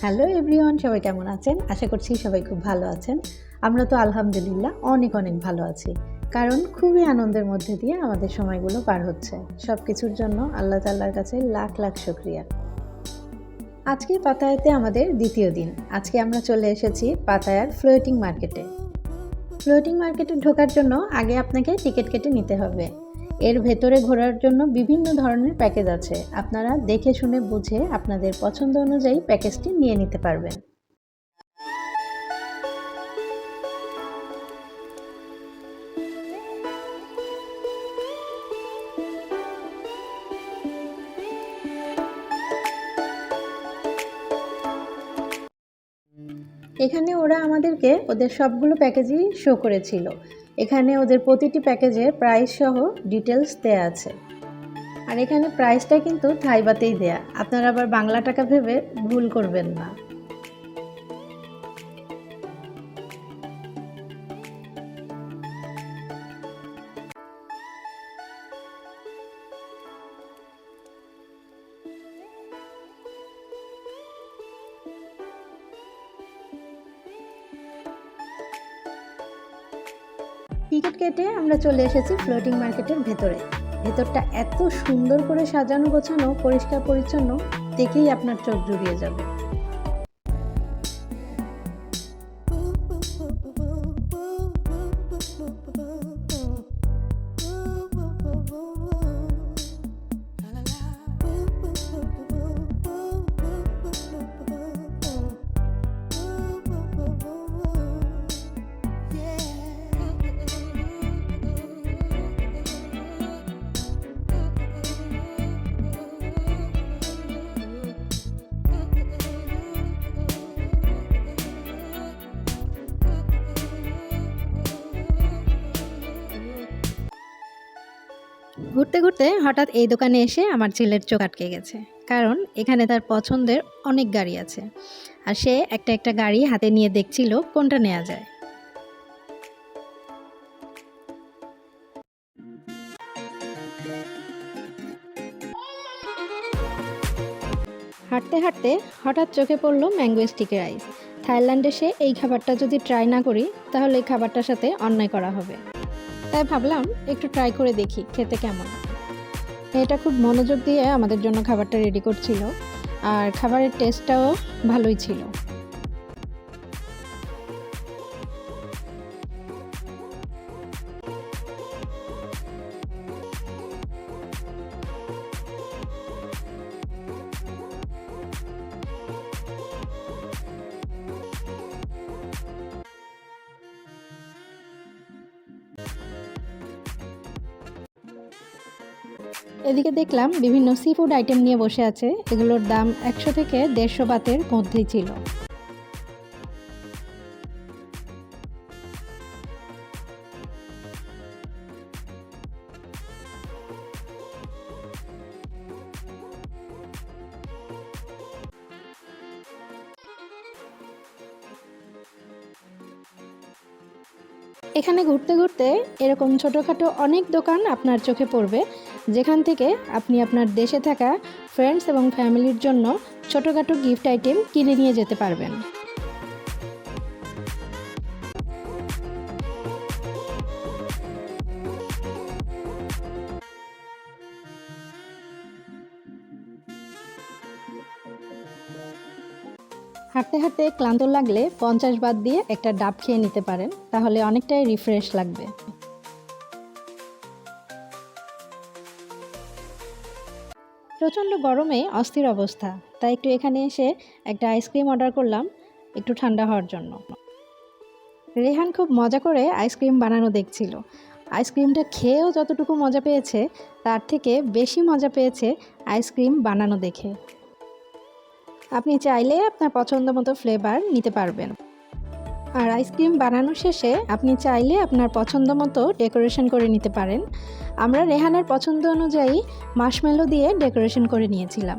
Hello everyone, সবাই কেমন আছেন? আশা করছি সবাই খুব ভালো আছেন। আমরা তো আলহামদুলিল্লাহ অনেক অনেক ভালো আছি। কারণ খুবই আনন্দের মধ্যে দিয়ে আমাদের সময়গুলো পার হচ্ছে। সব কিছুর জন্য আল্লাহ তাল্লার কাছে লাখ লাখ শুক্রিয়া। আজকে পাতায়াতে আমাদের দ্বিতীয় দিন। আজকে আমরা চলে এসেছি পাতায়ার ফ্লোটিং মার্কেটে। ফ্লোটিং মার্কেটে ঢোকার জন্য আগে আপনাকে টিকিট কেটে নিতে হবে। এর ভেতরে ঘোরার জন্য বিভিন্ন ধরনের প্যাকেজ আছে। আপনারা দেখে শুনে বুঝে আপনাদের পছন্দ অনুযায়ী প্যাকেজটি নিয়ে নিতে পারবেন। এখানে ওরা আমাদেরকে ওদের সবগুলো প্যাকেজই শো করেছিল। এখানে ওদের প্রতিটি প্যাকেজের প্রাইস সহ ডিটেলস দেয়া আছে। আর এখানে প্রাইসটা কিন্তু থাইবাতেই দেয়া। আপনারা আবার বাংলা টাকা ভেবে ভুল করবেন না। টিকিট কেটে আমরা চলে এসেছি ফ্লোটিং মার্কেটের ভেতরে। ভেতরটা এত সুন্দর করে সাজানো গোছানো, পরিষ্কার পরিচ্ছন্ন, দেখেই আপনার চোখ জুড়িয়ে যাবে। ঘুরতে ঘুরতে হঠাৎ এই দোকানে এসে আমার ছেলের চোখ আটকে গেছে। কারণ এখানে তার পছন্দের অনেক গাড়ি আছে। আর সে একটা একটা গাড়ি হাতে নিয়ে দেখছিল কোনটা নেওয়া যায়। হাঁটতে হাঁটতে হঠাৎ চোখে পড়ল ম্যাঙ্গো স্টিকের আইস। থাইল্যান্ডে সে এই খাবারটা যদি ট্রাই না করি, তাহলে এই খাবারটার সাথে অন্যায় করা হবে। তাই ভাবলাম একটু ট্রাই করে দেখি খেতে কেমন। এটা খুব মনোযোগ দিয়ে আমাদের জন্য খাবারটা রেডি করছিল, আর খাবারের টেস্টটাও ভালোই ছিল। এদিকে দেখলাম বিভিন্ন সি ফুড আইটেম নিয়ে বসে আছে। এগুলোর দাম একশো থেকে দেড়শো বাতের মধ্যেই ছিল। এখানে ঘুরতে ঘুরতে এরকম ছোটোখাটো অনেক দোকান আপনার চোখে পড়বে। যেখান থেকে আপনি আপনার দেশে থাকা ফ্রেন্ডস এবং ফ্যামিলির জন্য ছোটোখাটো গিফট আইটেম কিনে নিয়ে যেতে পারবেন। হাঁটতে হাঁটতে ক্লান্ত লাগলে পঞ্চাশ বাদ দিয়ে একটা ডাব খেয়ে নিতে পারেন, তাহলে অনেকটাই রিফ্রেশ লাগবে। প্রচণ্ড গরমে অস্থির অবস্থা। তাই একটু এখানে এসে একটা আইসক্রিম অর্ডার করলাম, একটু ঠান্ডা হওয়ার জন্য। রেহান খুব মজা করে আইসক্রিম বানানো দেখছিল। আইসক্রিমটা খেয়েও যতটুকু মজা পেয়েছে, তার থেকে বেশি মজা পেয়েছে আইসক্রিম বানানো দেখে। আপনি চাইলে আপনার পছন্দ মতো ফ্লেভার নিতে পারবেন। আর আইসক্রিম বানানো শেষে আপনি চাইলে আপনার পছন্দ মতো ডেকোরেশন করে নিতে পারেন। আমরা রেহানের পছন্দ অনুযায়ী মাসমেলো দিয়ে ডেকোরেশন করে নিয়েছিলাম।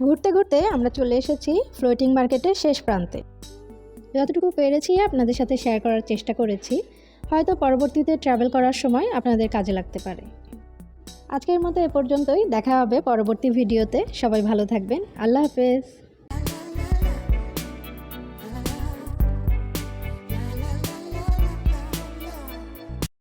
ঘুরতে ঘুরতে আমরা চলে এসেছি ফ্লোটিং মার্কেটের শেষ প্রান্তে। যতটুকু পেরেছি আপনাদের সাথে শেয়ার করার চেষ্টা করেছি, হয়তো পরবর্তীতে ট্রাভেল করার সময় আপনাদের কাজে লাগতে পারে। আজকের মতো এ পর্যন্তই, দেখা হবে পরবর্তী ভিডিওতে সবাই ভালো থাকবেন। আল্লাহ হাফেজ।